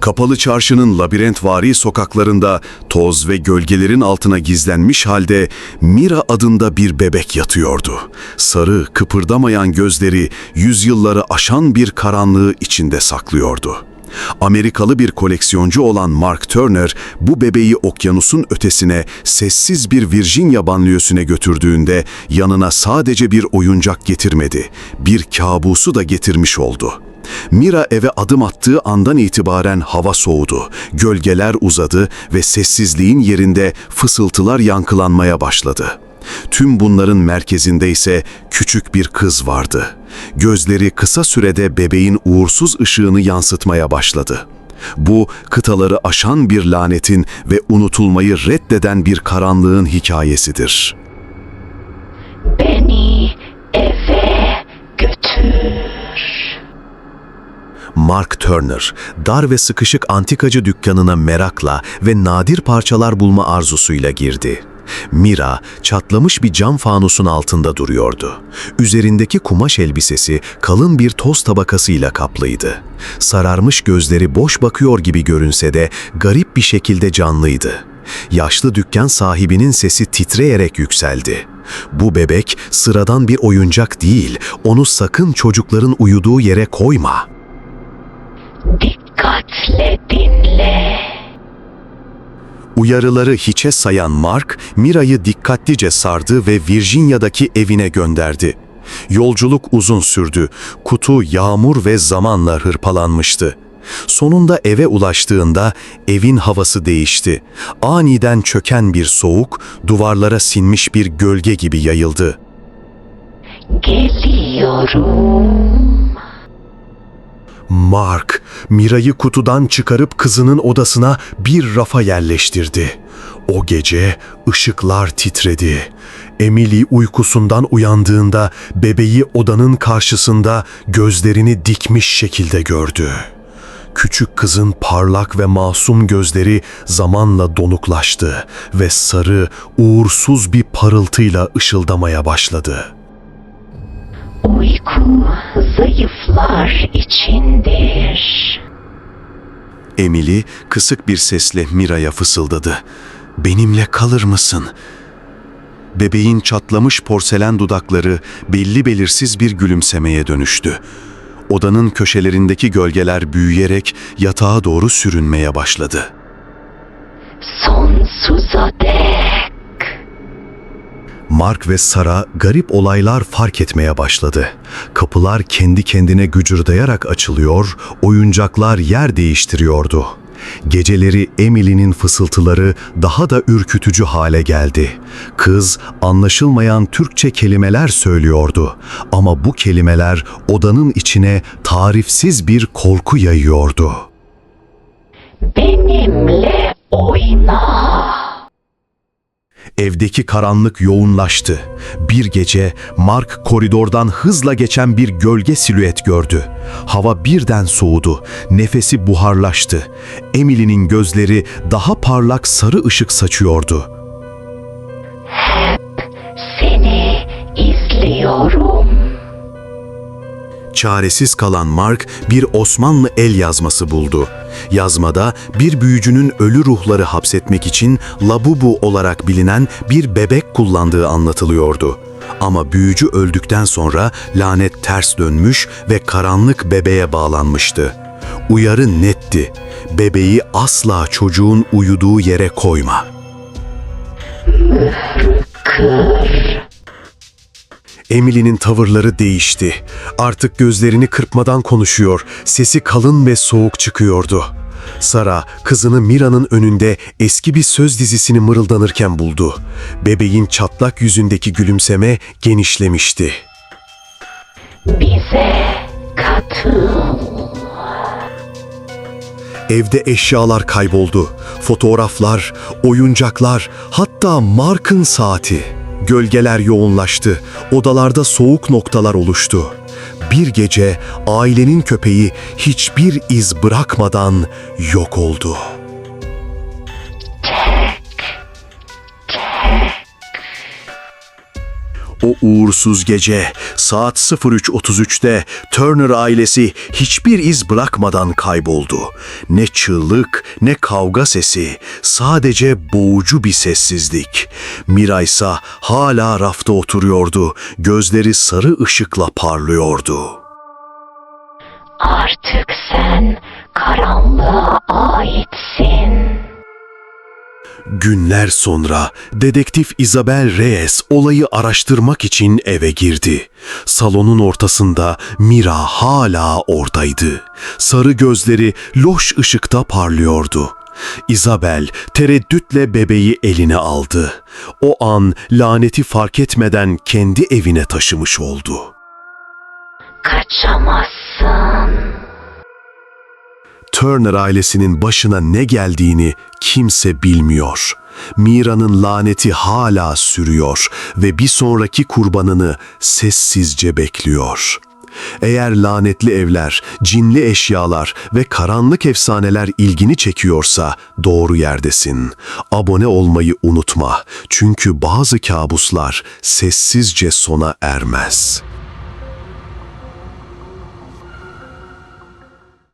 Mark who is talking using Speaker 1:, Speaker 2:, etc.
Speaker 1: Kapalı çarşının labirentvari sokaklarında toz ve gölgelerin altına gizlenmiş halde Mira adında bir bebek yatıyordu. Sarı, kıpırdamayan gözleri yüzyılları aşan bir karanlığı içinde saklıyordu. Amerikalı bir koleksiyoncu olan Mark Turner bu bebeği okyanusun ötesine sessiz bir Virginia banliyösüne götürdüğünde yanına sadece bir oyuncak getirmedi, bir kabusu da getirmiş oldu. Mira eve adım attığı andan itibaren hava soğudu, gölgeler uzadı ve sessizliğin yerinde fısıltılar yankılanmaya başladı. Tüm bunların merkezinde ise küçük bir kız vardı. Gözleri kısa sürede bebeğin uğursuz ışığını yansıtmaya başladı. Bu kıtaları aşan bir lanetin ve unutulmayı reddeden bir karanlığın hikayesidir.
Speaker 2: Beni eve götür.
Speaker 1: Mark Turner, dar ve sıkışık antikacı dükkanına merakla ve nadir parçalar bulma arzusuyla girdi. Mira, çatlamış bir cam fanusun altında duruyordu. Üzerindeki kumaş elbisesi kalın bir toz tabakasıyla kaplıydı. Sararmış gözleri boş bakıyor gibi görünse de garip bir şekilde canlıydı. Yaşlı dükkan sahibinin sesi titreyerek yükseldi. Bu bebek sıradan bir oyuncak değil, onu sakın çocukların uyuduğu yere koyma.''
Speaker 2: Dikkatle dinle.
Speaker 1: Uyarıları hiçe sayan Mark, Mira'yı dikkatlice sardı ve Virginia'daki evine gönderdi. Yolculuk uzun sürdü. Kutu yağmur ve zamanla hırpalanmıştı. Sonunda eve ulaştığında evin havası değişti. Aniden çöken bir soğuk, duvarlara sinmiş bir gölge gibi yayıldı.
Speaker 2: Geliyorum.
Speaker 1: Mark, Mira'yı kutudan çıkarıp kızının odasına bir rafa yerleştirdi. O gece ışıklar titredi. Emily uykusundan uyandığında bebeği odanın karşısında gözlerini dikmiş şekilde gördü. Küçük kızın parlak ve masum gözleri zamanla donuklaştı ve sarı, uğursuz bir parıltıyla ışıldamaya başladı.
Speaker 2: Uyku zayıflar içindir.
Speaker 1: Emily kısık bir sesle Mira'ya fısıldadı. Benimle kalır mısın? Bebeğin çatlamış porselen dudakları belli belirsiz bir gülümsemeye dönüştü. Odanın köşelerindeki gölgeler büyüyerek yatağa doğru sürünmeye başladı.
Speaker 2: Sonsuza dek.
Speaker 1: Mark ve Sara garip olaylar fark etmeye başladı. Kapılar kendi kendine gücürdayarak açılıyor, oyuncaklar yer değiştiriyordu. Geceleri Emily'nin fısıltıları daha da ürkütücü hale geldi. Kız anlaşılmayan Türkçe kelimeler söylüyordu ama bu kelimeler odanın içine tarifsiz bir korku yayıyordu.
Speaker 2: Benimle oyna.
Speaker 1: Evdeki karanlık yoğunlaştı. Bir gece Mark koridordan hızla geçen bir gölge silüet gördü. Hava birden soğudu. Nefesi buharlaştı. Emily'nin gözleri daha parlak sarı ışık saçıyordu.
Speaker 2: Seni izliyorum.
Speaker 1: Çaresiz kalan Mark bir Osmanlı el yazması buldu. Yazmada bir büyücünün ölü ruhları hapsetmek için labubu olarak bilinen bir bebek kullandığı anlatılıyordu. Ama büyücü öldükten sonra lanet ters dönmüş ve karanlık bebeğe bağlanmıştı. Uyarı netti. Bebeği asla çocuğun uyuduğu yere koyma. Emily'nin tavırları değişti. Artık gözlerini kırpmadan konuşuyor, sesi kalın ve soğuk çıkıyordu. Sara, kızını Mira'nın önünde eski bir söz dizisini mırıldanırken buldu. Bebeğin çatlak yüzündeki gülümseme genişlemişti.
Speaker 2: Bize katıl.
Speaker 1: Evde eşyalar kayboldu. Fotoğraflar, oyuncaklar, hatta Mark'ın saati. Gölgeler yoğunlaştı. Odalarda soğuk noktalar oluştu. Bir gece ailenin köpeği hiçbir iz bırakmadan yok oldu. O uğursuz gece saat 03.33'te Turner ailesi hiçbir iz bırakmadan kayboldu. Ne çığlık ne kavga sesi, sadece boğucu bir sessizlik. Mira ise hala rafta oturuyordu, gözleri sarı ışıkla parlıyordu.
Speaker 2: Artık sen karanlığa.
Speaker 1: Günler sonra dedektif Isabel Reyes olayı araştırmak için eve girdi. Salonun ortasında Mira hala oradaydı. Sarı gözleri loş ışıkta parlıyordu. Isabel tereddütle bebeği eline aldı. O an laneti fark etmeden kendi evine taşımış oldu.
Speaker 2: Kaçamazsın.
Speaker 1: Turner ailesinin başına ne geldiğini kimse bilmiyor. Mira'nın laneti hala sürüyor ve bir sonraki kurbanını sessizce bekliyor. Eğer lanetli evler, cinli eşyalar ve karanlık efsaneler ilgini çekiyorsa doğru yerdesin. Abone olmayı unutma çünkü bazı kabuslar sessizce sona ermez.